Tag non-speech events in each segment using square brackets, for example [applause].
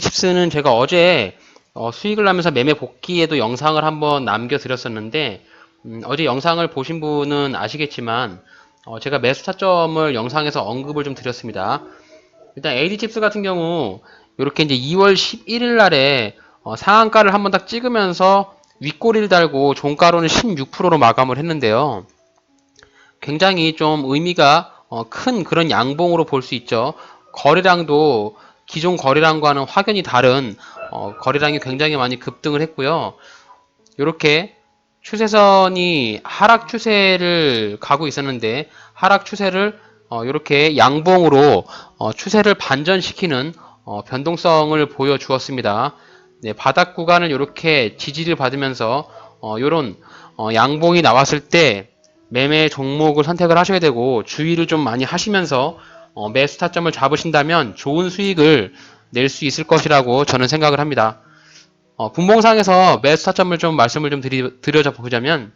칩스는 제가 어제 어, 수익을 나면서 매매 복귀에도 영상을 한번 남겨드렸었는데 음, 어제 영상을 보신 분은 아시겠지만 어, 제가 매수 타점을 영상에서 언급을 좀 드렸습니다. 일단 AD칩스 같은 경우 이렇게 이제 2월 11일 날에 어, 상한가를 한번 딱 찍으면서 윗꼬리를 달고 종가로는 16%로 마감을 했는데요. 굉장히 좀 의미가 어, 큰 그런 양봉으로 볼 수 있죠. 거래량도 기존 거래량과는 확연히 다른 어, 거래량이 굉장히 많이 급등을 했고요. 이렇게 추세선이 하락 추세를 가고 있었는데 하락 추세를 어, 이렇게 양봉으로 어, 추세를 반전시키는 어, 변동성을 보여주었습니다. 네, 바닥 구간을 이렇게 지지를 받으면서 어, 이런 어, 양봉이 나왔을 때 매매 종목을 선택을 하셔야 되고 주의를 좀 많이 하시면서 어, 매수 타점을 잡으신다면 좋은 수익을 낼 수 있을 것이라고 저는 생각을 합니다. 어, 분봉상에서 매수 타점을 좀 말씀을 좀 드리, 드려져 보자면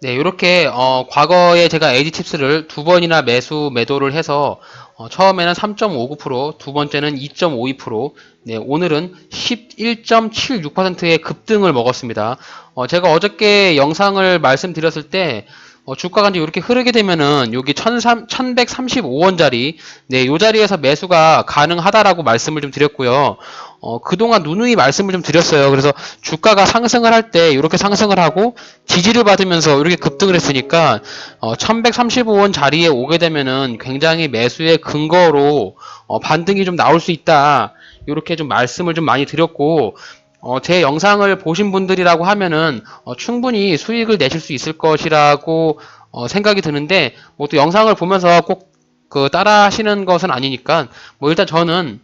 네, 이렇게 어, 과거에 제가 AD칩스를 두 번이나 매수 매도를 해서 어, 처음에는 3.59%, 두 번째는 2.52%, 네, 오늘은 11.76%의 급등을 먹었습니다. 어, 제가 어저께 영상을 말씀드렸을 때 어, 주가가 이제 이렇게 흐르게 되면은 여기 1135원짜리 네, 요 자리에서 매수가 가능하다라고 말씀을 좀 드렸고요. 어, 그동안 누누이 말씀을 좀 드렸어요. 그래서 주가가 상승을 할 때 이렇게 상승을 하고 지지를 받으면서 이렇게 급등을 했으니까 어, 1135원 자리에 오게 되면은 굉장히 매수의 근거로 어, 반등이 좀 나올 수 있다. 이렇게 좀 말씀을 좀 많이 드렸고 어, 제 영상을 보신 분들이라고 하면은 어, 충분히 수익을 내실 수 있을 것이라고 어, 생각이 드는데 뭐 또 영상을 보면서 꼭 그 따라 하시는 것은 아니니까 뭐 일단 저는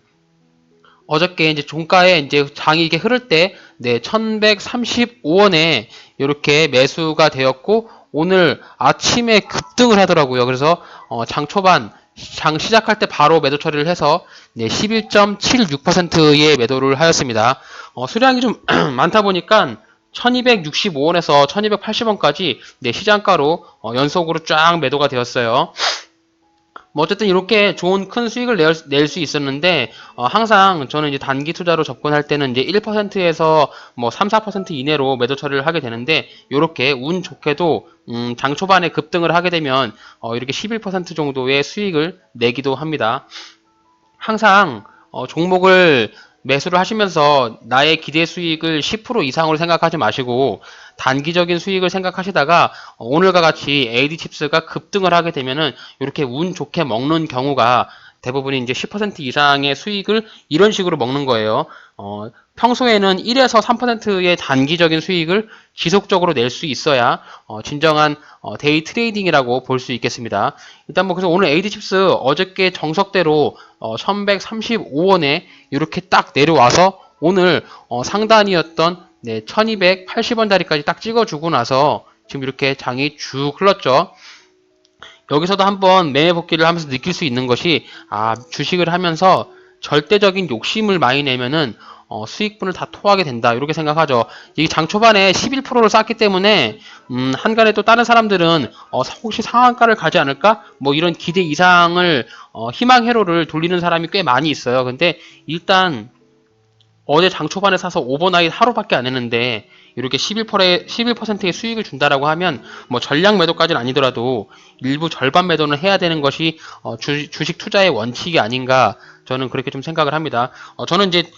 어저께 이제 종가에 이제 장이 이렇게 흐를 때, 네, 1135원에 이렇게 매수가 되었고, 오늘 아침에 급등을 하더라고요. 그래서, 어, 장 초반, 장 시작할 때 바로 매도 처리를 해서, 네, 11.76%의 매도를 하였습니다. 어, 수량이 좀 [clears throat] 많다 보니까, 1265원에서 1280원까지, 네, 시장가로, 어, 연속으로 쫙 매도가 되었어요. 뭐 어쨌든 이렇게 좋은 큰 수익을 낼수 있었는데 어, 항상 저는 이제 단기 투자로 접근할 때는 이제 1%에서 뭐 3, 4% 이내로 매도 처리를 하게 되는데 이렇게 운 좋게도 음, 장 초반에 급등을 하게 되면 어, 이렇게 11% 정도의 수익을 내기도 합니다. 항상 어, 종목을 매수를 하시면서 나의 기대 수익을 10% 이상으로 생각하지 마시고 단기적인 수익을 생각하시다가 오늘과 같이 AD칩스가 급등을 하게 되면은 이렇게 운 좋게 먹는 경우가 대부분이 이제 10% 이상의 수익을 이런 식으로 먹는 거예요. 어, 평소에는 1에서 3%의 단기적인 수익을 지속적으로 낼 수 있어야 어, 진정한 어, 데이 트레이딩이라고 볼 수 있겠습니다. 일단 뭐 그래서 오늘 AD칩스 어저께 정석대로 어, 1135원에 이렇게 딱 내려와서 오늘 어, 상단이었던 네, 1280원짜리까지 딱 찍어주고 나서 지금 이렇게 장이 쭉 흘렀죠. 여기서도 한번 매매 복귀를 하면서 느낄 수 있는 것이 아 주식을 하면서 절대적인 욕심을 많이 내면은 어, 수익분을 다 토하게 된다 이렇게 생각하죠. 이장 초반에 11%를 쌓기 때문에 음, 한간에 또 다른 사람들은 어, 혹시 상한가를 가지 않을까 뭐 이런 기대 이상을 어, 희망 회로를 돌리는 사람이 꽤 많이 있어요. 근데 일단 어제 장 초반에 사서 오버나잇 하루밖에 안 했는데 이렇게 11%의 11%의 수익을 준다라고 하면 뭐 전량 매도까지는 아니더라도 일부 절반 매도는 해야 되는 것이 어, 주, 식 투자의 원칙이 아닌가 저는 그렇게 좀 생각을 합니다. 어, 저는 이제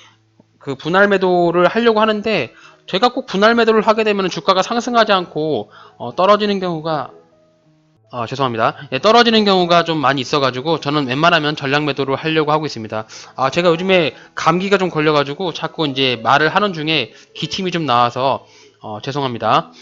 그 분할 매도를 하려고 하는데 제가 꼭 분할 매도를 하게 되면 주가가 상승하지 않고 어, 떨어지는 경우가 아, 죄송합니다. 예, 떨어지는 경우가 좀 많이 있어가지고 저는 웬만하면 전량 매도를 하려고 하고 있습니다. 아, 제가 요즘에 감기가 좀 걸려가지고 자꾸 이제 말을 하는 중에 기침이 좀 나와서 어, 죄송합니다.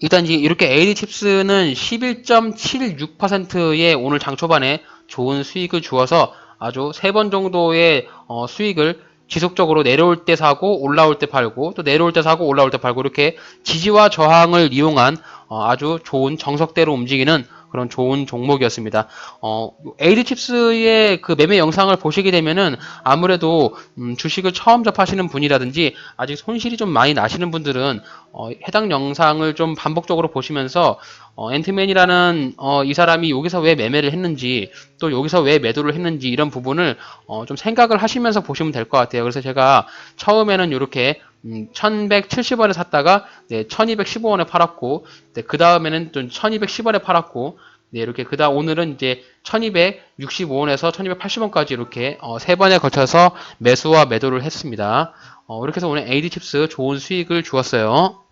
일단 이제 이렇게 AD 칩스는 11.76%의 오늘 장 초반에 좋은 수익을 주어서 아주 세 번 정도의 어, 수익을 지속적으로 내려올 때 사고 올라올 때 팔고 또 내려올 때 사고 올라올 때 팔고 이렇게 지지와 저항을 이용한 어, 아주 좋은 정석대로 움직이는 그런 좋은 종목이었습니다. 어, 에이드 칩스의 그 매매 영상을 보시게 되면은 아무래도 음, 주식을 처음 접하시는 분이라든지 아직 손실이 좀 많이 나시는 분들은 어, 해당 영상을 좀 반복적으로 보시면서 어, 앤트맨이라는 어, 이 사람이 여기서 왜 매매를 했는지 또 여기서 왜 매도를 했는지 이런 부분을 어, 좀 생각을 하시면서 보시면 될 것 같아요. 그래서 제가 처음에는 이렇게 음, 1170원에 샀다가 네, 1215원에 팔았고 네, 그 다음에는 좀 1210원에 팔았고 네, 이렇게 그다음 오늘은 이제 1265원에서 1280원까지 이렇게 어, 세 번에 걸쳐서 매수와 매도를 했습니다. 어, 이렇게 해서 오늘 AD 칩스 좋은 수익을 주었어요.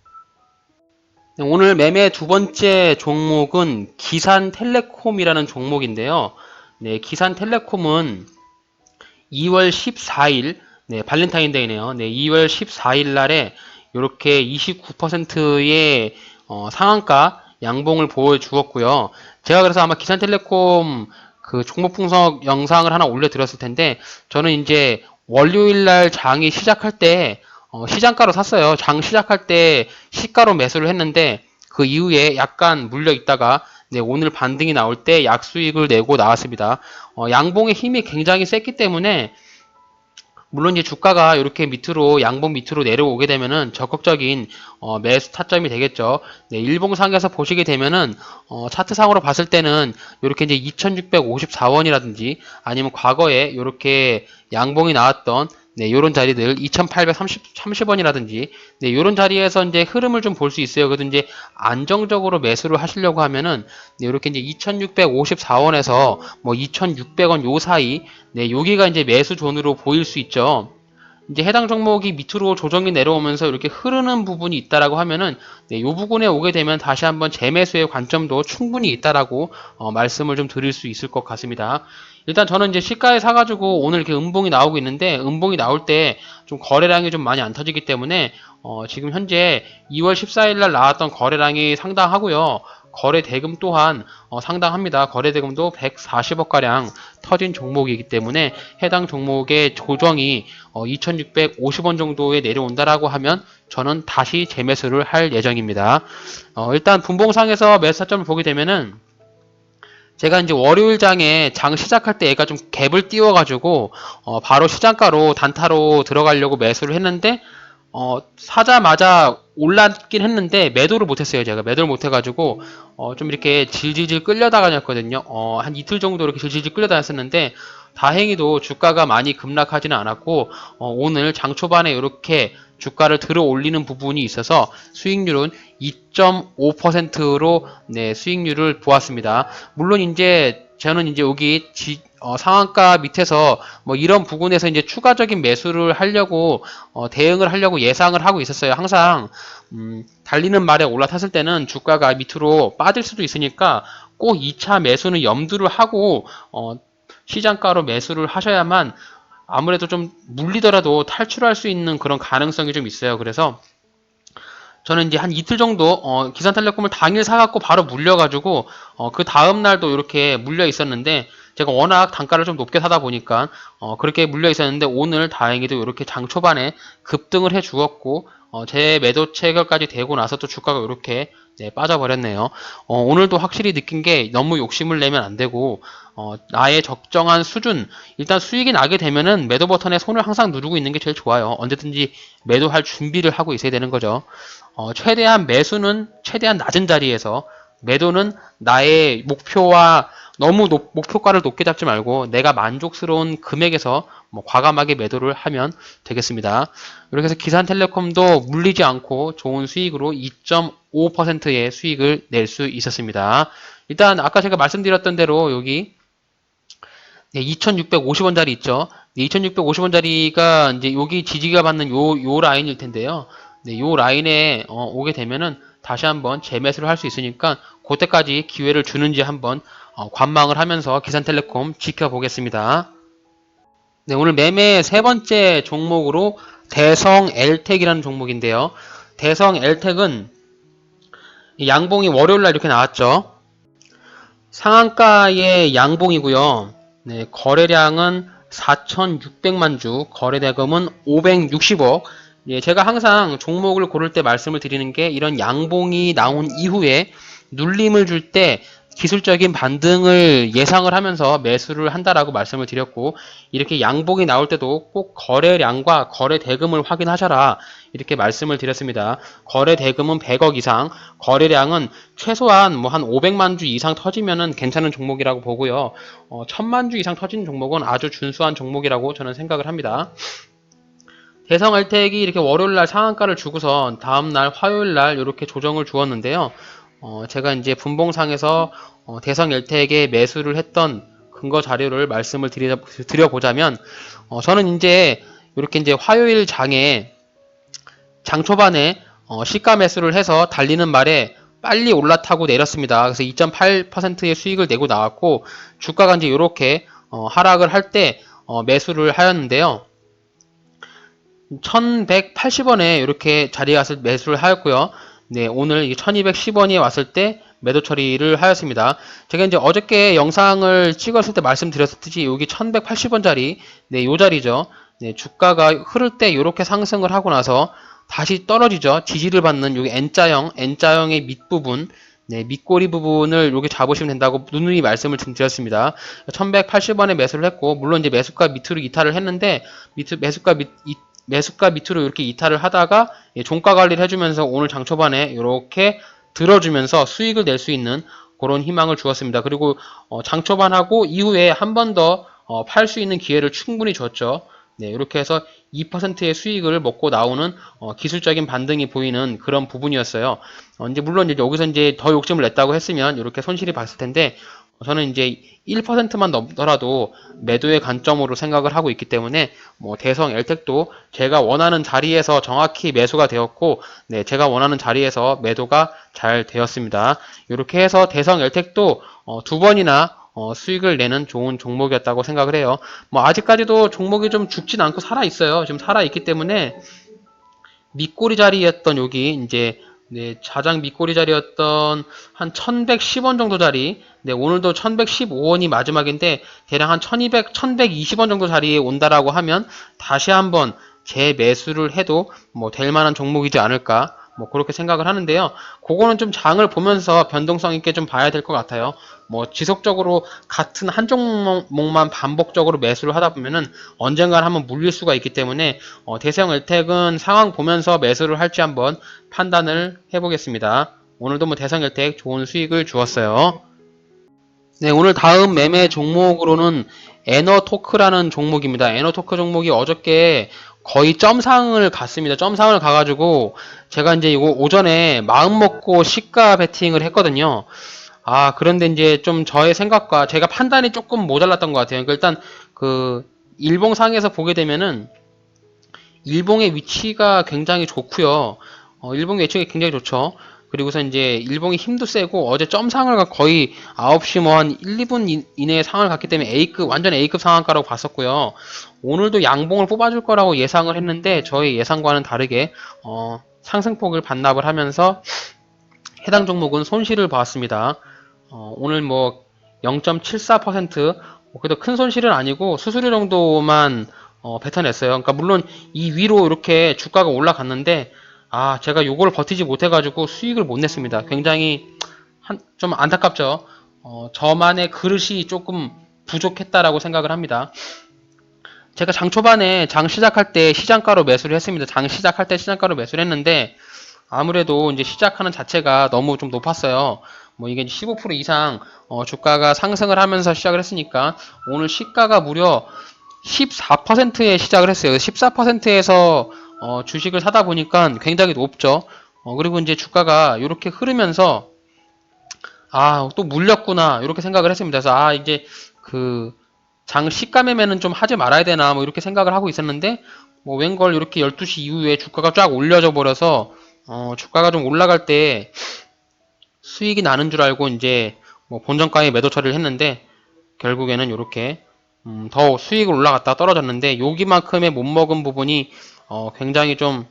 네, 오늘 매매 두 번째 종목은 기산텔레콤이라는 종목인데요. 네, 기산텔레콤은 2월 14일, 네, 발렌타인데이네요. 네, 2월 14일 날에 이렇게 29%의 어, 상한가 양봉을 보여주었고요. 제가 그래서 아마 기산텔레콤 그 종목 분석 영상을 하나 올려드렸을 텐데 저는 이제 월요일 날 장이 시작할 때 어, 시장가로 샀어요. 장 시작할 때 시가로 매수를 했는데 그 이후에 약간 물려 있다가 네, 오늘 반등이 나올 때 약수익을 내고 나왔습니다. 어, 양봉의 힘이 굉장히 셌기 때문에 물론 이제 주가가 이렇게 밑으로 양봉 밑으로 내려오게 되면은 적극적인 어, 매수 타점이 되겠죠. 네, 일봉상에서 보시게 되면은 어, 차트상으로 봤을 때는 이렇게 이제 2,654원이라든지 아니면 과거에 이렇게 양봉이 나왔던 네, 요런 자리들 2,830원이라든지 네, 요런 자리에서 이제 흐름을 좀 볼 수 있어요. 그래도 이제 안정적으로 매수를 하시려고 하면은 네, 이렇게 이제 2,654원에서 뭐 2,600원 요 사이 네, 여기가 이제 매수 존으로 보일 수 있죠. 이제 해당 종목이 밑으로 조정이 내려오면서 이렇게 흐르는 부분이 있다라고 하면은 네, 요 부분에 오게 되면 다시 한번 재매수의 관점도 충분히 있다라고 어, 말씀을 좀 드릴 수 있을 것 같습니다. 일단 저는 이제 시가에 사가지고 오늘 이렇게 음봉이 나오고 있는데 음봉이 나올 때 좀 거래량이 좀 많이 안 터지기 때문에 어, 지금 현재 2월 14일 날 나왔던 거래량이 상당하고요. 거래 대금 또한 어, 상당합니다. 거래 대금도 140억 가량 터진 종목이기 때문에 해당 종목의 조정이 어, 2,650원 정도에 내려온다라고 하면 저는 다시 재매수를 할 예정입니다. 어, 일단 분봉상에서 매수타점을 보게 되면은 제가 이제 월요일 장에 장 시작할 때 얘가 좀 갭을 띄워가지고 어, 바로 시장가로 단타로 들어가려고 매수를 했는데 어, 사자마자 올랐긴 했는데 매도를 못했어요 제가. 매도를 못해가지고 어, 좀 이렇게 질질질 끌려다녔거든요. 어, 한 이틀 정도 이렇게 질질질 끌려다녔었는데 다행히도 주가가 많이 급락하지는 않았고 어, 오늘 장 초반에 이렇게 주가를 들어 올리는 부분이 있어서 수익률은 2.5%로 네, 수익률을 보았습니다. 물론 이제 저는 이제 여기 지, 어, 상한가 밑에서 뭐 이런 부분에서 이제 추가적인 매수를 하려고 어, 대응을 하려고 예상을 하고 있었어요. 항상 음, 달리는 말에 올라탔을 때는 주가가 밑으로 빠질 수도 있으니까 꼭 2차 매수는 염두를 하고 어, 시장가로 매수를 하셔야만 아무래도 좀 물리더라도 탈출할 수 있는 그런 가능성이 좀 있어요. 그래서 저는 이제 한 이틀 정도 어, 기산텔레콤을 당일 사갖고 바로 물려가지고 어, 그 다음 날도 이렇게 물려 있었는데 제가 워낙 단가를 좀 높게 사다 보니까 어, 그렇게 물려 있었는데 오늘 다행히도 이렇게 장 초반에 급등을 해 주었고 어, 제 매도 체결까지 되고 나서 또 주가가 이렇게 네, 빠져버렸네요. 어, 오늘도 확실히 느낀 게 너무 욕심을 내면 안 되고 어, 나의 적정한 수준 일단 수익이 나게 되면은 매도 버튼에 손을 항상 누르고 있는 게 제일 좋아요. 언제든지 매도할 준비를 하고 있어야 되는 거죠. 어, 최대한 매수는 최대한 낮은 자리에서 매도는 나의 목표와 너무 높, 목표가를 높게 잡지 말고 내가 만족스러운 금액에서 뭐 과감하게 매도를 하면 되겠습니다. 이렇게 해서 기산텔레콤도 물리지 않고 좋은 수익으로 2.5%의 수익을 낼 수 있었습니다. 일단 아까 제가 말씀드렸던 대로 여기 2,650원짜리 있죠. 2,650원짜리가 이제 여기 지지가 받는 요, 요 라인일 텐데요. 네, 요 라인에 어, 오게 되면은 다시 한번 재매수를 할 수 있으니까 그때까지 기회를 주는지 한번 어, 관망을 하면서 기산텔레콤 지켜보겠습니다. 네, 오늘 매매 세 번째 종목으로 대성 엘텍이라는 종목인데요. 대성 엘텍은 양봉이 월요일 날 이렇게 나왔죠. 상한가의 양봉이고요. 네, 거래량은 4,600만 주, 거래대금은 560억. 예, 제가 항상 종목을 고를 때 말씀을 드리는 게 이런 양봉이 나온 이후에 눌림을 줄 때 기술적인 반등을 예상을 하면서 매수를 한다라고 말씀을 드렸고 이렇게 양봉이 나올 때도 꼭 거래량과 거래 대금을 확인하셔라 이렇게 말씀을 드렸습니다. 거래 대금은 100억 이상, 거래량은 최소한 뭐 한 500만 주 이상 터지면은 괜찮은 종목이라고 보고요. 어, 1000만 주 이상 터지는 종목은 아주 준수한 종목이라고 저는 생각을 합니다. 대성 엘텍이 이렇게 월요일 날 상한가를 주고선 다음 날 화요일 날 이렇게 조정을 주었는데요. 어, 제가 이제 분봉상에서 어, 대성 엘텍에 매수를 했던 근거 자료를 말씀을 드려, 드려보자면 어, 저는 이제 이렇게 이제 화요일 장에 장 초반에 어, 시가 매수를 해서 달리는 말에 빨리 올라타고 내렸습니다. 그래서 2.8%의 수익을 내고 나왔고 주가가 이제 이렇게 어, 하락을 할때 어, 매수를 하였는데요. 1180원에 이렇게 자리에 때 매수를 하였고요. 네, 오늘 1210원이 왔을 때 매도 처리를 하였습니다. 제가 이제 어저께 영상을 찍었을 때 말씀드렸듯이 여기 1180원짜리 네, 요 자리죠. 네, 주가가 흐를 때 이렇게 상승을 하고 나서 다시 떨어지죠. 지지를 받는 여기 N자형, N자형의 밑부분, 네, 밑꼬리 부분을 여기 잡으시면 된다고 누누이 말씀을 좀 드렸습니다. 1180원에 매수를 했고, 물론 이제 매수가 밑으로 이탈을 했는데, 밑, 매수가 밑, 이, 매수가 밑으로 이렇게 이탈을 하다가 예, 종가 관리를 해주면서 오늘 장 초반에 이렇게 들어주면서 수익을 낼 수 있는 그런 희망을 주었습니다. 그리고 어, 장 초반하고 이후에 한 번 더 팔 수 있는 기회를 충분히 줬죠. 네, 이렇게 해서 2%의 수익을 먹고 나오는 어, 기술적인 반등이 보이는 그런 부분이었어요. 어, 이제 물론 이제 여기서 이제 더 욕심을 냈다고 했으면 이렇게 손실이 봤을 텐데 저는 이제 1%만 넘더라도 매도의 관점으로 생각을 하고 있기 때문에 뭐 대성 엘텍도 제가 원하는 자리에서 정확히 매수가 되었고 네, 제가 원하는 자리에서 매도가 잘 되었습니다. 이렇게 해서 대성 엘텍도 어, 두 번이나 어, 수익을 내는 좋은 종목이었다고 생각을 해요. 뭐 아직까지도 종목이 좀 죽진 않고 살아 있어요. 지금 살아 있기 때문에 밑꼬리 자리였던 여기 이제 네, 자장 밑꼬리 자리였던 한 1110원 정도 자리. 네, 오늘도 1115원이 마지막인데 대략 한 1200, 1120원 정도 자리에 온다라고 하면 다시 한번 재매수를 해도 뭐 될 만한 종목이지 않을까 뭐 그렇게 생각을 하는데요. 그거는 좀 장을 보면서 변동성 있게 좀 봐야 될 것 같아요. 뭐 지속적으로 같은 한 종목만 반복적으로 매수를 하다 보면은 언젠가는 한번 물릴 수가 있기 때문에 어, 대세형 엘텍은 상황 보면서 매수를 할지 한번 판단을 해보겠습니다. 오늘도 뭐 대성 엘텍 좋은 수익을 주었어요. 네, 오늘 다음 매매 종목으로는 에너토크라는 종목입니다. 에너토크 종목이 어저께 거의 점상을 갔습니다. 점상을 가가지고 제가 이제 이거 오전에 마음 먹고 시가 베팅을 했거든요. 아 그런데 이제 좀 저의 생각과 제가 판단이 조금 모자랐던 것 같아요. 그러니까 일단 그 일봉상에서 보게 되면은 일봉의 위치가 굉장히 좋고요. 어, 일봉의 위치가 굉장히 좋죠. 그리고서 이제 일봉이 힘도 세고 어제 점상을 거의 9시 뭐 한 1, 2분 이내에 상을 갔기 때문에 A급 완전 A급 상한가라고 봤었고요. 오늘도 양봉을 뽑아줄 거라고 예상을 했는데 저의 예상과는 다르게 어, 상승폭을 반납을 하면서 해당 종목은 손실을 봤습니다. 어, 오늘 뭐 0.74%뭐 그래도 큰 손실은 아니고 수수료 정도만 어, 뱉어냈어요. 그러니까 물론 이 위로 이렇게 주가가 올라갔는데 아, 제가 요걸 버티지 못해가지고 수익을 못 냈습니다. 굉장히 한, 좀 안타깝죠. 어, 저만의 그릇이 조금 부족했다라고 생각을 합니다. 제가 장 초반에 장 시작할 때 시장가로 매수를 했습니다. 장 시작할 때 시장가로 매수를 했는데 아무래도 이제 시작하는 자체가 너무 좀 높았어요. 뭐 이게 15% 이상 어, 주가가 상승을 하면서 시작을 했으니까 오늘 시가가 무려 14%에 시작을 했어요. 14%에서 어, 주식을 사다 보니까 굉장히 높죠. 어, 그리고 이제 주가가 이렇게 흐르면서 아, 또 물렸구나. 이렇게 생각을 했습니다. 그래서 아, 이제 그 장 시가 매매는 좀 하지 말아야 되나 뭐 이렇게 생각을 하고 있었는데 뭐 웬걸 이렇게 12시 이후에 주가가 쫙 올려져 버려서 어, 주가가 좀 올라갈 때 수익이 나는 줄 알고 이제 뭐 본전가에 매도 처리를 했는데 결국에는 이렇게 음, 더 수익을 올라갔다 떨어졌는데 여기만큼의 못 먹은 부분이 어, 굉장히 좀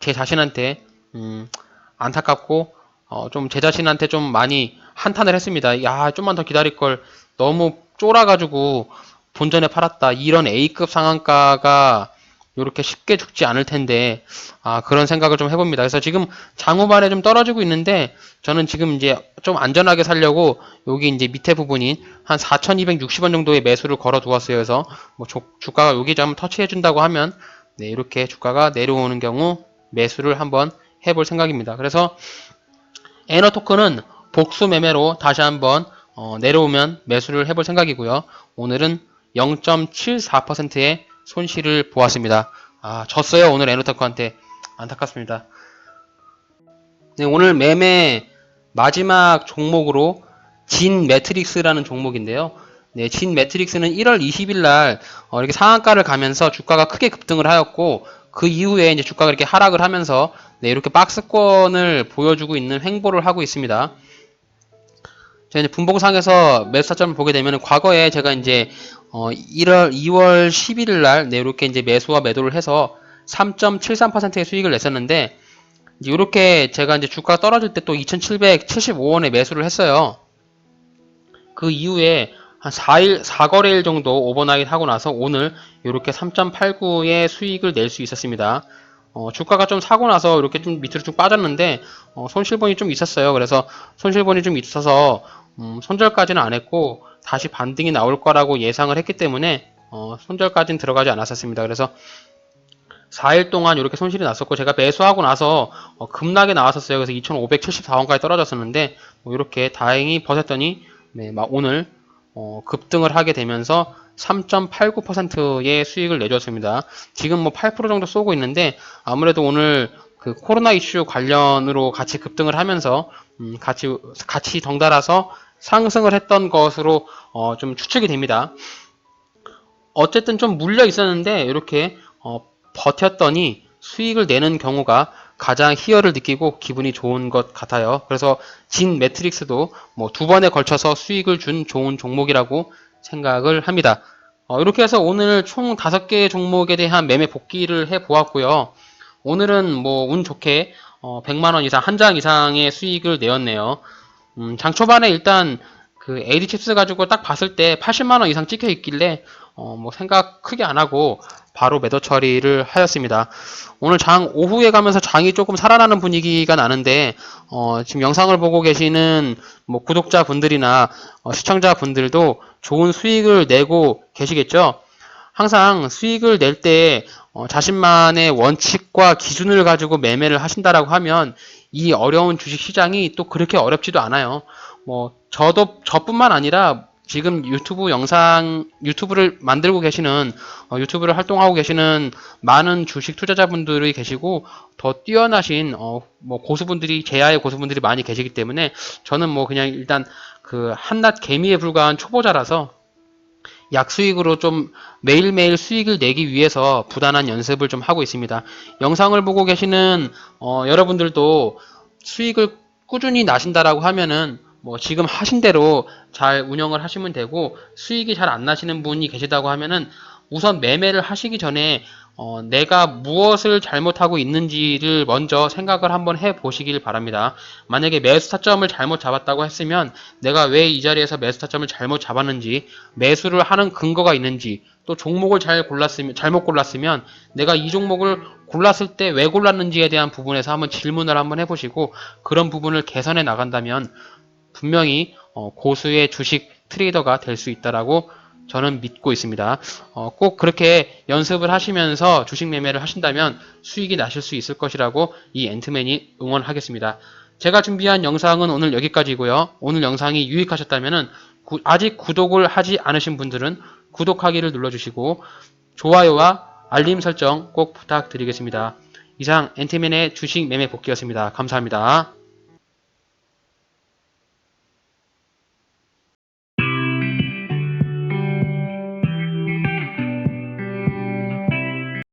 제 자신한테 음, 안타깝고 어, 좀 제 자신한테 좀 많이 한탄을 했습니다. 야 좀만 더 기다릴 걸 너무 쫄아가지고 본전에 팔았다. 이런 A급 상한가가 이렇게 쉽게 죽지 않을 텐데 아 그런 생각을 좀 해봅니다. 그래서 지금 장후반에 좀 떨어지고 있는데 저는 지금 이제 좀 안전하게 살려고 여기 이제 밑에 부분인 한 4,260원 정도의 매수를 걸어 두었어요. 그래서 뭐 주- 주가가 여기 좀 터치해 준다고 하면 네 이렇게 주가가 내려오는 경우 매수를 한번 해볼 생각입니다. 그래서 에너 토큰은 복수 매매로 다시 한번 어, 내려오면 매수를 해볼 생각이고요. 오늘은 0.74%의 손실을 보았습니다. 아, 졌어요. 오늘 에너테크한테. 안타깝습니다. 네, 오늘 매매 마지막 종목으로 진 매트릭스라는 종목인데요. 네, 진 매트릭스는 1월 20일 날 어, 이렇게 상한가를 가면서 주가가 크게 급등을 하였고 그 이후에 이제 주가가 이렇게 하락을 하면서 네, 이렇게 박스권을 보여주고 있는 횡보를 하고 있습니다. 제가 이제 분봉상에서 매수 타점을 보게 되면 과거에 제가 이제 어 1월 2월 11일 날 네, 이렇게 이제 매수와 매도를 해서 3.73%의 수익을 냈었는데 이렇게 제가 이제 주가가 떨어질 때 또 2,775원에 매수를 했어요. 그 이후에 한 4일 4거래일 정도 오버나잇 하고 나서 오늘 이렇게 3.89의 수익을 낼 수 있었습니다. 어, 주가가 좀 사고 나서 이렇게 좀 밑으로 쭉 빠졌는데 어, 손실분이 좀 있었어요. 그래서 손실분이 좀 있어서 음, 손절까지는 안 했고 다시 반등이 나올 거라고 예상을 했기 때문에 어, 손절까지는 들어가지 않았었습니다. 그래서 4일 동안 이렇게 손실이 났었고 제가 매수하고 나서 어, 급락에 나왔었어요. 그래서 2,574원까지 떨어졌었는데 뭐 이렇게 다행히 버텼더니 네, 막 오늘 어, 급등을 하게 되면서 3.89%의 수익을 내줬습니다. 지금 뭐 8% 정도 쏘고 있는데 아무래도 오늘 그 코로나 이슈 관련으로 같이 급등을 하면서 음, 같이 같이 덩달아서 상승을 했던 것으로 어, 좀 추측이 됩니다. 어쨌든 좀 물려 있었는데 이렇게 어, 버텼더니 수익을 내는 경우가 가장 희열을 느끼고 기분이 좋은 것 같아요. 그래서 진 매트릭스도 뭐 두 번에 걸쳐서 수익을 준 좋은 종목이라고 생각을 합니다. 어, 이렇게 해서 오늘 총 다섯 개의 종목에 대한 매매 복귀를 해 보았고요. 오늘은 뭐 운 좋게 어, 100만 원 이상 한 장 이상의 수익을 내었네요. 음, 장 초반에 일단 그 AD 칩스 가지고 딱 봤을 때 80만 원 이상 찍혀 있길래 어, 뭐 생각 크게 안 하고 바로 매도 처리를 하였습니다. 오늘 장 오후에 가면서 장이 조금 살아나는 분위기가 나는데 어, 지금 영상을 보고 계시는 뭐 구독자분들이나 어, 시청자분들도 좋은 수익을 내고 계시겠죠. 항상 수익을 낼때 어, 자신만의 원칙과 기준을 가지고 매매를 하신다라고 하면 이 어려운 주식 시장이 또 그렇게 어렵지도 않아요. 뭐 저도 저뿐만 아니라 지금 유튜브 영상 유튜브를 만들고 계시는 어, 유튜브를 활동하고 계시는 많은 주식 투자자분들이 계시고 더 뛰어나신 어, 뭐 고수분들이 제야의 고수분들이 많이 계시기 때문에 저는 뭐 그냥 일단 그 한낱 개미에 불과한 초보자라서 약수익으로 좀 매일매일 수익을 내기 위해서 부단한 연습을 좀 하고 있습니다. 영상을 보고 계시는 어, 여러분들도 수익을 꾸준히 나신다라고 하면은 뭐 지금 하신 대로 잘 운영을 하시면 되고 수익이 잘 안 나시는 분이 계시다고 하면은 우선 매매를 하시기 전에 어, 내가 무엇을 잘못하고 있는지를 먼저 생각을 한번 해 보시길 바랍니다. 만약에 매수 타점을 잘못 잡았다고 했으면 내가 왜 이 자리에서 매수 타점을 잘못 잡았는지 매수를 하는 근거가 있는지 또 종목을 잘 골랐으면 잘못 골랐으면 내가 이 종목을 골랐을 때 왜 골랐는지에 대한 부분에서 한번 질문을 한번 해보시고 그런 부분을 개선해 나간다면 분명히 어, 고수의 주식 트레이더가 될 수 있다라고 저는 믿고 있습니다. 어, 꼭 그렇게 연습을 하시면서 주식 매매를 하신다면 수익이 나실 수 있을 것이라고 이 앤트맨이 응원하겠습니다. 제가 준비한 영상은 오늘 여기까지고요. 오늘 영상이 유익하셨다면 아직 구독을 하지 않으신 분들은 구독하기를 눌러주시고 좋아요와 알림 설정 꼭 부탁드리겠습니다. 이상 앤트맨의 주식 매매 복귀였습니다. 감사합니다.